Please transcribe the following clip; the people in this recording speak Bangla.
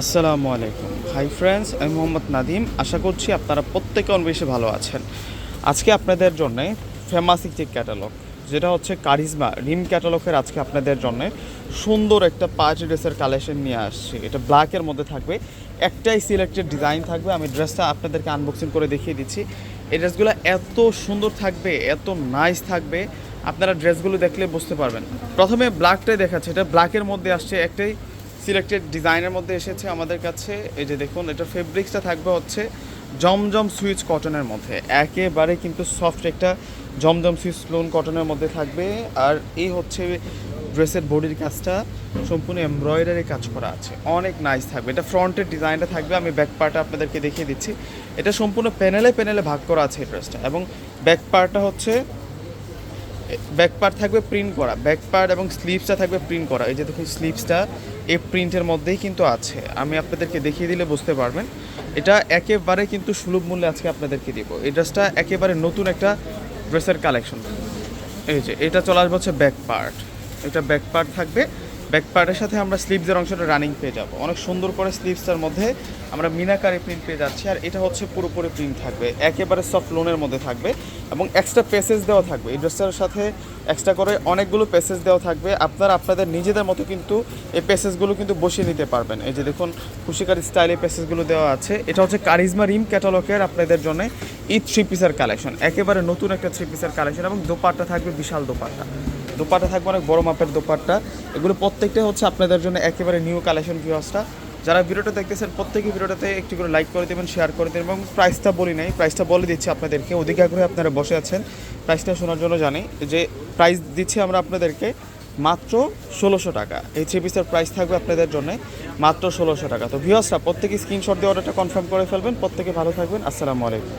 আসসালামু আলাইকুম। হাই ফ্রেন্ডস আমি মোহাম্মদ নাদিম। আশা করছি আপনারা প্রত্যেকে অনেক বেশি ভালো আছেন। আজকে আপনাদের জন্য ফেমাস একটি ক্যাটালগ যেটা হচ্ছে কারিজমা রিম ক্যাটালগের আজকে আপনাদের জন্য সুন্দর একটা পাঁচ ড্রেসের কালেকশন নিয়ে আসছি। এটা ব্ল্যাকের মধ্যে থাকবে, একটাই সিলেক্টেড ডিজাইন থাকবে। আমি ড্রেসটা আপনাদেরকে আনবক্সিং করে দেখিয়ে দিচ্ছি। এই ড্রেসগুলো এত সুন্দর থাকবে, এত নাইস থাকবে। আপনারা ড্রেসগুলো দেখলে বুঝতে পারবেন। প্রথমে ব্ল্যাকটাই দেখাচ্ছে। এটা ব্ল্যাকের মধ্যে আসছে একটাই সিলেক্টেড ডিজাইনের মধ্যে এসেছে আমাদের কাছে। এই যে দেখুন, এটা ফেব্রিক্সটা থাকবে হচ্ছে জমজম সুইচ কটনের মধ্যে। একেবারে কিন্তু সফট একটা জমজম সুইচ লোন কটনের মধ্যে থাকবে। আর এই হচ্ছে ড্রেসের বডির কাজটা, সম্পূর্ণ এমব্রয়ডারি কাজ করা আছে। অনেক নাইস থাকবে। এটা ফ্রন্টের ডিজাইনটা থাকবে। আমি ব্যাক পার্টটা আপনাদেরকে দেখিয়ে দিচ্ছি। এটা সম্পূর্ণ প্যানেলে প্যানেলে ভাগ করা আছে এই ড্রেসটা এবং ব্যাক পার্টটা হচ্ছে ব্যাক পার্ট থাকবে প্রিন্ট করা ব্যাক পার্ট এবং স্লিপসটা থাকবে প্রিন্ট করা। এই যে দেখুন স্লিপসটা এই প্রিন্টের মধ্যেই কিন্তু আছে। আমি আপনাদেরকে দেখিয়ে দিলে বুঝতে পারবেন। এটা একেবারে কিন্তু সুলভ মূল্যে আজকে আপনাদেরকে দিব। এই ড্রেসটা একেবারে নতুন একটা ড্রেসের কালেকশন এই যে, এটা চলে আসবে হচ্ছে ব্যাক পার্ট এটা ব্যাক পার্ট থাকবে। ব্যাক পার্টের সাথে আমরা স্লিভসের অংশটা রানিং পেয়ে যাব। অনেক সুন্দর করে স্লিভসটার মধ্যে আমরা মিনাকারি প্রিন্ট পেয়ে যাচ্ছি, আর এটা হচ্ছে পুরোপুরি প্রিন্ট থাকবে, একেবারে সফট লোনের মধ্যে থাকবে এবং এক্সট্রা পেসেজ দেওয়া থাকবে। এই ড্রেসটার সাথে এক্সট্রা করে অনেকগুলো পেসেজ দেওয়া থাকবে। আপনারা আপনাদের নিজেদের মতো কিন্তু এই পেসেজগুলো কিন্তু বসিয়ে নিতে পারবেন। এই যে দেখুন, খুশিকার স্টাইলে পেসেজগুলো দেওয়া আছে। এটা হচ্ছে কারিজমা রিম ক্যাটালগের আপনাদের জন্য এই থ্রি পিসের কালেকশন একেবারে নতুন একটা থ্রি পিসের কালেকশন এবং দোপাট্টা থাকবে, বিশাল দোপাট্টা। দোপাট্টা থাকবে অনেক বড় মাপের দোপাট্টা। এগুলো প্রত্যেকটা হচ্ছে আপনাদের জন্য একেবারে নিউ কালেকশন ভিউসটা যারা ভিডিওটা দেখতেছেন, প্রত্যেকে ভিডিওটাতে একটু করে লাইক করে দেবেন শেয়ার করে দেবেন এবং প্রাইসটা বলি নাই প্রাইসটা বলে দিচ্ছি আপনাদেরকে। অধিক আগ্রহে আপনারা বসে আছেন। প্রাইসটা শোনার জন্য জানি যে প্রাইস দিচ্ছি আমরা আপনাদেরকে মাত্র ষোলোশো টাকা। এই থ্রি পিসের প্রাইস থাকবে আপনাদের জন্য মাত্র ষোলোশো টাকা। তো ভিউসরা প্রত্যেকে স্ক্রিনশট দিয়ে অর্ডারটা কনফার্ম করে ফেলবেন। প্রত্যেকে ভালো থাকবেন। আসসালামু আলাইকুম।